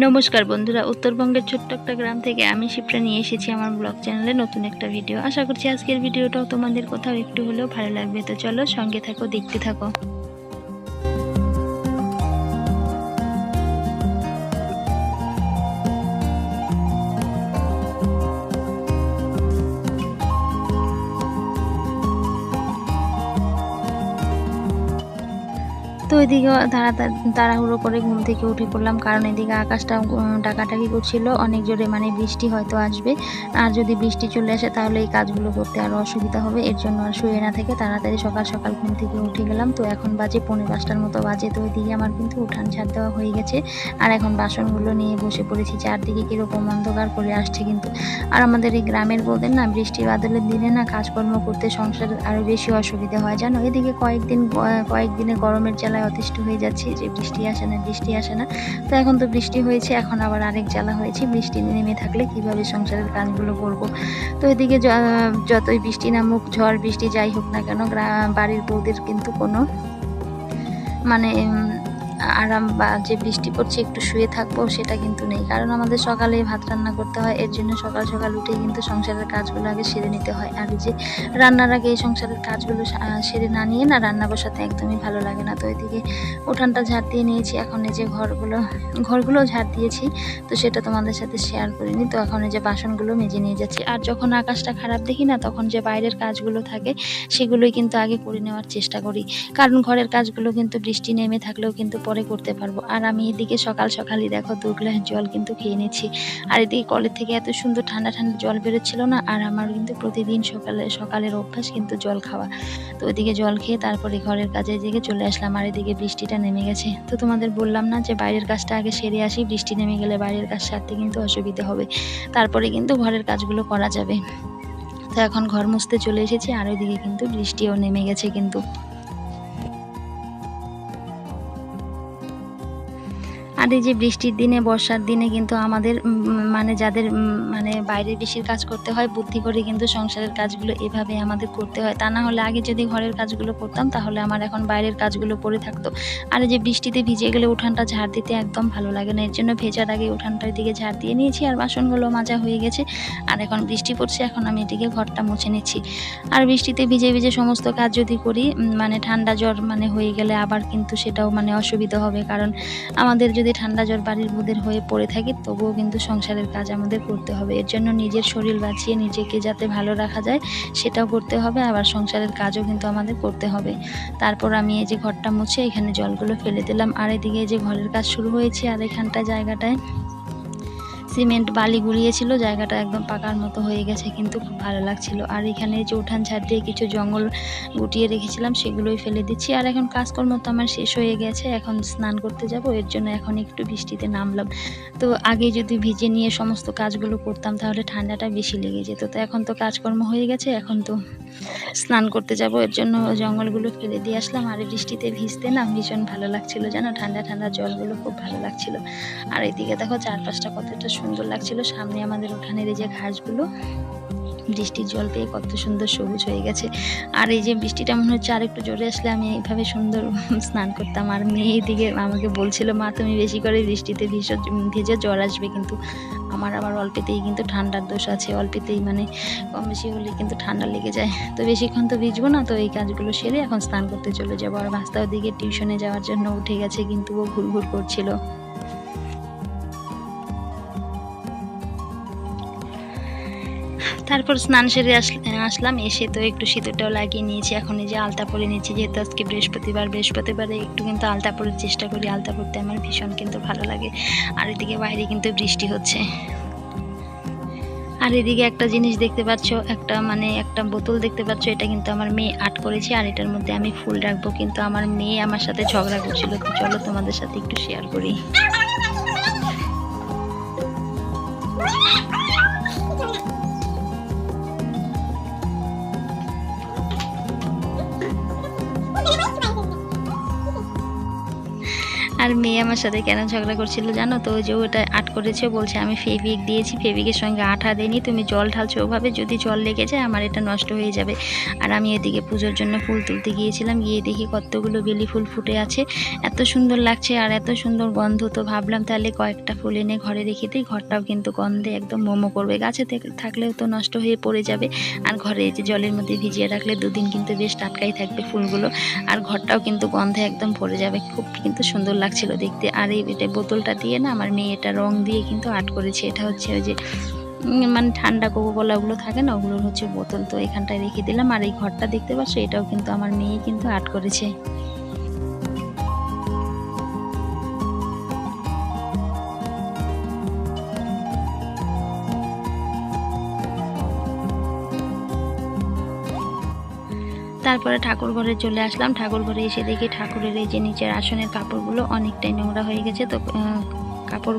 নমস্কার বন্ধুরা, উত্তরবঙ্গের ছোট্ট একটা গ্রাম থেকে আমি শিপ্রা নিয়ে এসেছি আমার ব্লগ চ্যানেলে নতুন একটা ভিডিও। আশা করছি আজকের ভিডিওটাও তোমাদের কোথাও একটু হলেও ভালো লাগবে। তো চলো সঙ্গে থাকো, দেখতে থাকো। তো এদিকে তাড়া তাড়াহুড়ো করে ঘুম থেকে উঠে পড়লাম। কারণ এদিকে আকাশটা ডাকাটাকি করছিল। অনেক জোরে মানে বৃষ্টি হয়তো আসবে। আর যদি বৃষ্টি চলে আসে তাহলে এই কাজগুলো করতে আরও অসুবিধা হবে। এর জন্য আর শুয়ে না থেকে তাড়াতাড়ি সকাল সকাল ঘুম থেকে উঠে গেলাম। তো এখন বাজে পনেরো পাঁচটার মতো বাজে। তো ওইদিকে আমার কিন্তু উঠান ঝাড় দেওয়া হয়ে গেছে। আর এখন বাসনগুলো নিয়ে বসে পড়েছি। চারদিকে কীরকম অন্ধকার করে আসছে কিন্তু। আর আমাদের এই গ্রামের বলতেন না, বৃষ্টি বাদলের দিনে না কাজকর্ম করতে সংসারের আরও বেশি অসুবিধা হয়। জানো? এদিকে কয়েকদিন কয়েকদিনে গরমের জ্বালায় অতিষ্ঠ হয়ে যাচ্ছে, যে বৃষ্টি আসে না, বৃষ্টি আসে না। তো এখন তো বৃষ্টি হয়েছে, এখন আবার আরেক জ্বালা হয়েছে, বৃষ্টি নেমে থাকলে কীভাবে সংসারের কাজগুলো করব? তো এদিকে যতই বৃষ্টি নামুক, ঝড়, বৃষ্টি যাই হোক না কেন বাড়ির বৌদের কিন্তু কোনো মানে আরাম বা যে বৃষ্টি পড়ছে, একটু শুয়ে থাকব, সেটা কিন্তু নেই। কারণ আমাদের সকালে ভাত রান্না করতে হয়, এর জন্য সকাল সকাল উঠে কিন্তু সংসারের কাজগুলো আগে সেরে নিতে হয়। আর যে রান্নার আগে এই সংসারের কাজগুলো সেরে না নিয়ে না রান্না বসাতে একদমই ভালো লাগে না। তো এদিকে উঠানটা ঝাড় দিয়ে নিয়েছি, এখন এই যে ঘরগুলো ঘরগুলো ঝাড় দিয়েছি, তো সেটা তোমাদের সাথে শেয়ার করিনি। তো এখন এই যে বাসনগুলো মেজে নিয়ে যাচ্ছি। আর যখন আকাশটা খারাপ দেখি না, তখন যে বাইরের কাজগুলো থাকে, সেগুলোই কিন্তু আগে করে নেওয়ার চেষ্টা করি। কারণ ঘরের কাজগুলো কিন্তু বৃষ্টি নেমে থাকলেও কিন্তু পরে করতে পারব। আর আমি এদিকে সকাল সকালই দেখো দু গ্লাস জল কিন্তু খেয়ে নিচ্ছি। আর এদিকে কলের থেকে এত সুন্দর ঠান্ডা ঠান্ডা জল বেরোচ্ছিল না, আর আমার কিন্তু প্রতিদিন সকালে, সকালের অভ্যাস কিন্তু জল খাওয়া। তো ওইদিকে জল খেয়ে তারপরে ঘরের কাজে দিকে চলে আসলাম, আর এদিকে বৃষ্টিটা নেমে গেছে। তো তোমাদের বললাম না যে বাইরের কাজটা আগে সেরে আসি, বৃষ্টি নেমে গেলে বাইরের কাজ সারতে কিন্তু অসুবিধা হবে। তারপরে কিন্তু ঘরের কাজগুলো করা যাবে। তো এখন ঘর মুছতে চলে এসেছি, আর ওইদিকে কিন্তু বৃষ্টিও নেমে গেছে কিন্তু। আর এই যে বৃষ্টির দিনে, বর্ষার দিনে কিন্তু আমাদের মানে যাদের মানে বাইরে বেশির কাজ করতে হয়, বুদ্ধি করে কিন্তু সংসারের কাজগুলো এভাবে আমাদের করতে হয়। তা না হলে আগে যদি ঘরের কাজগুলো করতাম, তাহলে আমার এখন বাইরের কাজগুলো পড়ে থাকতো। আর এই যে বৃষ্টিতে ভিজে গেলে উঠানটা ঝাড় দিতে একদম ভালো লাগে না। এর জন্য ভেজার আগে উঠানটার দিকে ঝাড় দিয়ে নিয়েছি, আর বাসনগুলো মাজা হয়ে গেছে। আর এখন বৃষ্টি পড়ছে, এখন আমি এদিকে ঘরটা মুছে নিচ্ছি। আর বৃষ্টিতে ভিজে ভিজে সমস্ত কাজ যদি করি মানে ঠান্ডা জ্বর মানে হয়ে গেলে আবার কিন্তু সেটাও মানে অসুবিধা হবে। কারণ আমাদের যদি ঠান্ডা জ্বর বাড়ির বুদের হয়ে পড়ে থাকি, তবুও কিন্তু সংসারের কাজ আমাদের করতে হবে। এর জন্য নিজের শরীর বাঁচিয়ে নিজেকে যাতে ভালো রাখা যায়, সেটাও করতে হবে, আবার সংসারের কাজও কিন্তু আমাদের করতে হবে। তারপর আমি এই যে ঘরটা মুছে, এখানে জলগুলো ফেলে দিলাম। আর এদিকে যে ঘরের কাজ শুরু হয়েছে, আর এখানটা জায়গাটায় সিমেন্ট বালি গুলিয়েছিল, জায়গাটা একদম পাকার মতো হয়ে গেছে কিন্তু খুব ভালো লাগছিল। আর এখানে যে উঠান ঝাড় দিয়ে কিছু জঙ্গল গুটিয়ে রেখেছিলাম, সেগুলোই ফেলে দিচ্ছি। আর এখন কাজকর্ম তো আমার শেষ হয়ে গেছে, এখন স্নান করতে যাব, এর জন্য এখন একটু বৃষ্টিতে নামলাম। তো আগে যদি ভিজে নিয়ে সমস্ত কাজগুলো করতাম, তাহলে ঠান্ডাটা বেশি লেগে যেত। তো এখন তো কাজকর্ম হয়ে গেছে, এখন তো স্নান করতে যাব, এর জন্য জঙ্গলগুলো ফেলে দিয়ে আসলাম। আর বৃষ্টিতে ভিজতে না ভীষণ ভালো লাগছিল, জানো? ঠান্ডা ঠান্ডা জলগুলো খুব ভালো লাগছিল। আর এদিকে দেখো চারপাশটা কতটা সুন্দর লাগছিল। সামনে আমাদের উঠানের এই যে ঘাসগুলো, বৃষ্টির জল পেয়ে কত সুন্দর সবুজ হয়ে গেছে। আর এই যে বৃষ্টিটা মনে হচ্ছে আর একটু জোরে আসলে আমি এইভাবে সুন্দর স্নান করতাম। আর মেয়ে এদিকে আমাকে বলছিল, মা, তুমি বেশি করে বৃষ্টিতে ভিজো ভেজে জ্বর আসবে কিন্তু। আমার আবার অল্পেতেই কিন্তু ঠান্ডার দোষ আছে। অল্পেতেই মানে কম বেশি হলে কিন্তু ঠান্ডা লেগে যায়। তো বেশিক্ষণ তো ভিজবো না, তো এই কাজগুলো সেরে এখন স্নান করতে চলে যাব। আর ভাস্তা ওদিকে টিউশনে যাওয়ার জন্য উঠে গেছে কিন্তু ও ঘুর ঘুর করছিল। তারপর স্নান সেরে আসল- আসলাম, এসে তো একটু সিঁদুরটাও লাগিয়ে নিয়েছি, এখন এই যে আলতা পরে নিয়েছি, যেহেতু আজকে বৃহস্পতিবার, বৃহস্পতিবারে একটু কিন্তু আলতা পরার চেষ্টা করি, আলতা পরতে আমার ভীষণ কিন্তু ভালো লাগে, আর এদিকে বাইরে কিন্তু বৃষ্টি হচ্ছে। আর এদিকে একটা জিনিস দেখতে পাচ্ছ, একটা মানে একটা বোতল দেখতে পাচ্ছ, এটা কিন্তু আমার মেয়ে আর্ট করেছে, আর এটার মধ্যে আমি ফুল রাখব, কিন্তু আমার মেয়ে আমার সাথে ঝগড়া করছিল, তো চলো তোমাদের সাথে একটু শেয়ার করি। মেয়ে আমার সাথে কেন ঝগড়া করছিল জানো তো? যে ওটা আট করেছে, বলছে আমি ফেভিক দিয়েছি, ফেভিকের সঙ্গে আঠা দেয়নি, তুমি জল ঢালছো ওভাবে, যদি জল লেগে যায় আমার এটা নষ্ট হয়ে যাবে। আর আমি এদিকে পুজোর জন্য ফুল তুলতে গিয়েছিলাম, গিয়ে দেখি কতগুলো বেলি ফুল ফুটে আছে। এত সুন্দর লাগছে আর এত সুন্দর গন্ধ তো ভাবলাম তাহলে কয়েকটা ফুল এনে ঘরে রেখে দিই, ঘরটাও কিন্তু গন্ধে একদম মোমো করবে। গাছে থাকলেও তো নষ্ট হয়ে পড়ে যাবে। আর ঘরে যে জলের মধ্যে ভিজিয়ে রাখলে দুদিন কিন্তু বেশ টাটকাই থাকবে ফুলগুলো। আর ঘরটাও কিন্তু গন্ধে একদম ভরে যাবে, খুব কিন্তু সুন্দর লাগছিল দেখতে। আর এই বোতলটা দিয়ে না আমার মেয়ে এটা রং দিয়ে কিন্তু আর্ট করেছে। এটা হচ্ছে ওই যে মানে ঠান্ডা কোকো কোলা ওগুলো থাকে না, ওগুলোর হচ্ছে বোতল। তো এখানটায় রেখে দিলাম। আর এই ঘরটা দেখতে পাচ্ছ, এটাও কিন্তু আমার মেয়ে কিন্তু আর্ট করেছে। তারপরে ঠাকুর ঘরে চলে আসলাম। ঠাকুর ঘরে এসে দেখি ঠাকুরের এই যে নিচের আসনের কাপড়গুলো অনেকটাই নোংরা হয়ে গেছে। তো কাপড়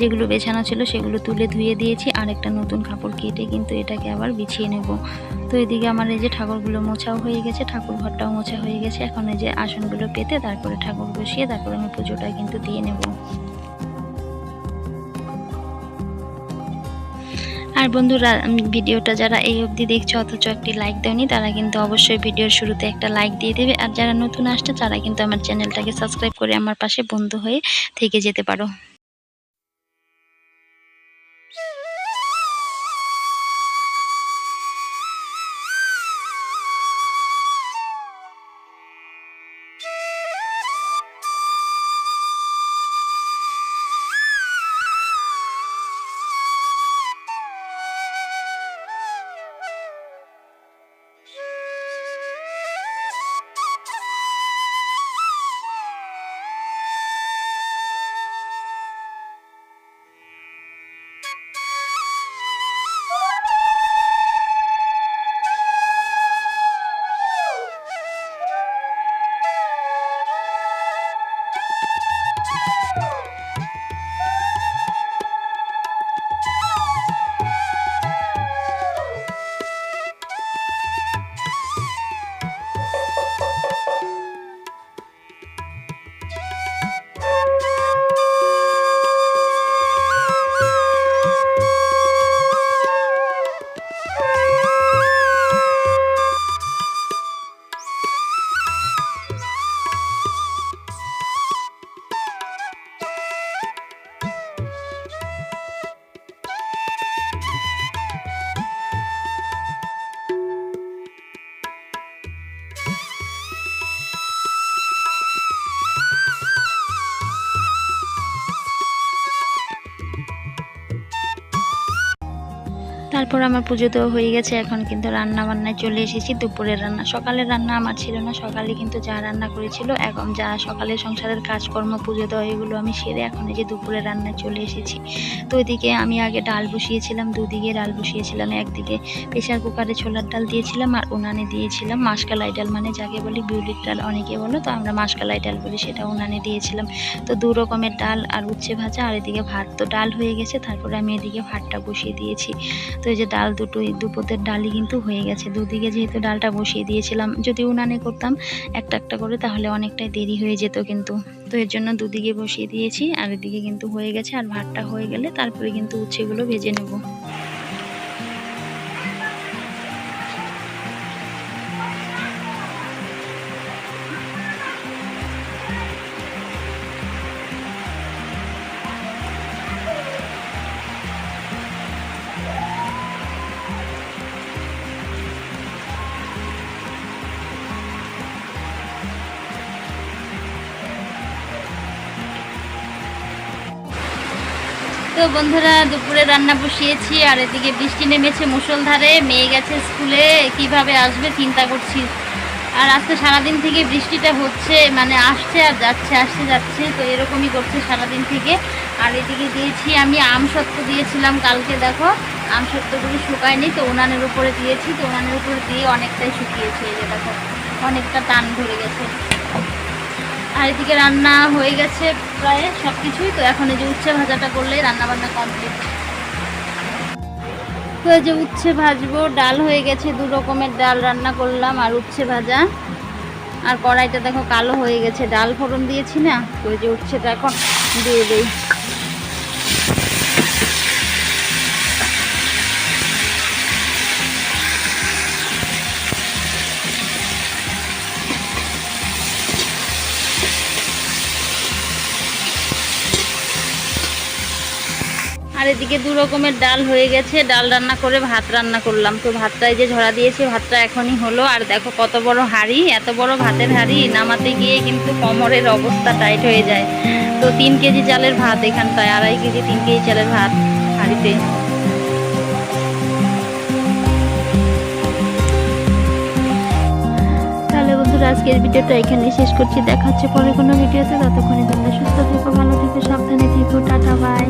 যেগুলো বেছানো ছিল সেগুলো তুলে ধুয়ে দিয়েছি। আর একটা নতুন কাপড় কেটে কিন্তু এটাকে আবার বিছিয়ে নেব। তো এদিকে আমার এই যে ঠাকুরগুলো মোছাও হয়ে গেছে, ঠাকুর ঘরটাও মোছা হয়ে গেছে। এখন এই যে আসনগুলো পেতে তারপরে ঠাকুর বসিয়ে তারপরে আমি পুজোটা কিন্তু দিয়ে নেব। আর বন্ধুরা ভিডিওটা যারা এই অবধি দেখছ, অথচ একটি লাইক দেওনি, তারা কিন্তু অবশ্যই ভিডিওর শুরুতে একটা লাইক দিয়ে দেবে। আর যারা নতুন আসছে, তারা কিন্তু আমার চ্যানেলটাকে সাবস্ক্রাইব করে আমার পাশে বন্ধু হয়ে থেকে যেতে পারো। তারপর আমার পুজো দেওয়া হয়ে গেছে, এখন কিন্তু রান্না বান্নায় চলে এসেছি। দুপুরের রান্না, সকালের রান্না আমার ছিল না, সকালে কিন্তু যা রান্না করেছিল, এখন যা সকালে সংসারের কাজকর্ম, পুজো দেওয়া, এগুলো আমি সেরে এখন এই যে দুপুরের রান্নায় চলে এসেছি। তো ওইদিকে আমি আগে ডাল বসিয়েছিলাম, দুদিকে ডাল বসিয়েছিলাম, একদিকে প্রেশার কুকারে ছোলার ডাল দিয়েছিলাম আর উনানে দিয়েছিলাম মাসকালাই ডাল মানে যাকে বলি বিউলির ডাল অনেকে বলো, তো আমরা মাসকালাই ডাল বলি, সেটা উনানে দিয়েছিলাম। তো দু রকমের ডাল আর উচ্ছে ভাজা, আর এদিকে ভাত তো ডাল হয়ে গেছে, তারপরে আমি এদিকে ভাতটা বসিয়ে দিয়েছি। তো যে ডাল দুটো দুপোতের ডালই কিন্তু হয়ে গেছে। দুদিকে যেহেতু ডালটা বসিয়ে দিয়েছিলাম, যদি উনানে করতাম একটা একটা করে তাহলে অনেকটাই দেরি হয়ে যেত কিন্তু। তো এর জন্য দুদিকে বসিয়ে দিয়েছি, আর এদিকে কিন্তু হয়ে গেছে, আর ভাতটা হয়ে গেলে তারপরে কিন্তু উচ্ছেগুলো ভেজে নেব। তো বন্ধুরা, দুপুরে রান্না বসিয়েছি, আর এদিকে বৃষ্টি নেমেছে মুষলধারে, মেয়ে গেছে স্কুলে, কীভাবে আসবে চিন্তা করছি। আর আজকে সারাদিন থেকে বৃষ্টিটা হচ্ছে মানে আসছে আর যাচ্ছে, আসছে, যাচ্ছে, তো এরকমই করছে সারাদিন থেকে। আর এদিকে দিয়েছি আমি আম সত্ত্ব দিয়েছিলাম কালকে, দেখো। আম সত্ত্বগুলো শুকায়নি, তো উনানের উপরে দিয়েছি, তো উনানের উপরে দিয়ে অনেকটাই শুকিয়েছে, এই যে দেখো, অনেকটা টান ধরে গেছে। আর এদিকে রান্না হয়ে গেছে প্রায় সব কিছুই তো এখন এই যে উচ্ছে ভাজাটা করলে রান্না বান্না কমপ্লিট তো যে উচ্ছে ভাজবো, ডাল হয়ে গেছে, দু রকমের ডাল রান্না করলাম আর উচ্ছে ভাজা। আর কড়াইটা দেখো কালো হয়ে গেছে, ডাল ফোড়ন দিয়েছি না, তো যে উচ্ছেটা এখন দিয়ে দেই। এদিকে দু রকমের ডাল হয়ে গেছে। ডাল রান্না করে ভাত রান্না করলাম। তো ভাতটাই যে ঝরা দিয়েছি, ভাতটা এখনই হলো। আর দেখো কত বড় হাঁড়ি, এত বড় ভাতের হাঁড়ি। নামাতে গিয়ে কিন্তু কোমরের অবস্থা টাইট হয়ে যায়। তো তিন কেজি চালের ভাত এখানটায়, আড়াই কেজি, তিন কেজি চালের ভাত হাঁড়িতে। বন্ধুরা, আজকের ভিডিওটা এখানে শেষ করছি। দেখা হচ্ছে পরে কোনো ভিডিওতে। ততক্ষণে তোমরা সুস্থ থেকো, ভালো থেকো, সাবধানে থেকো। Tata bye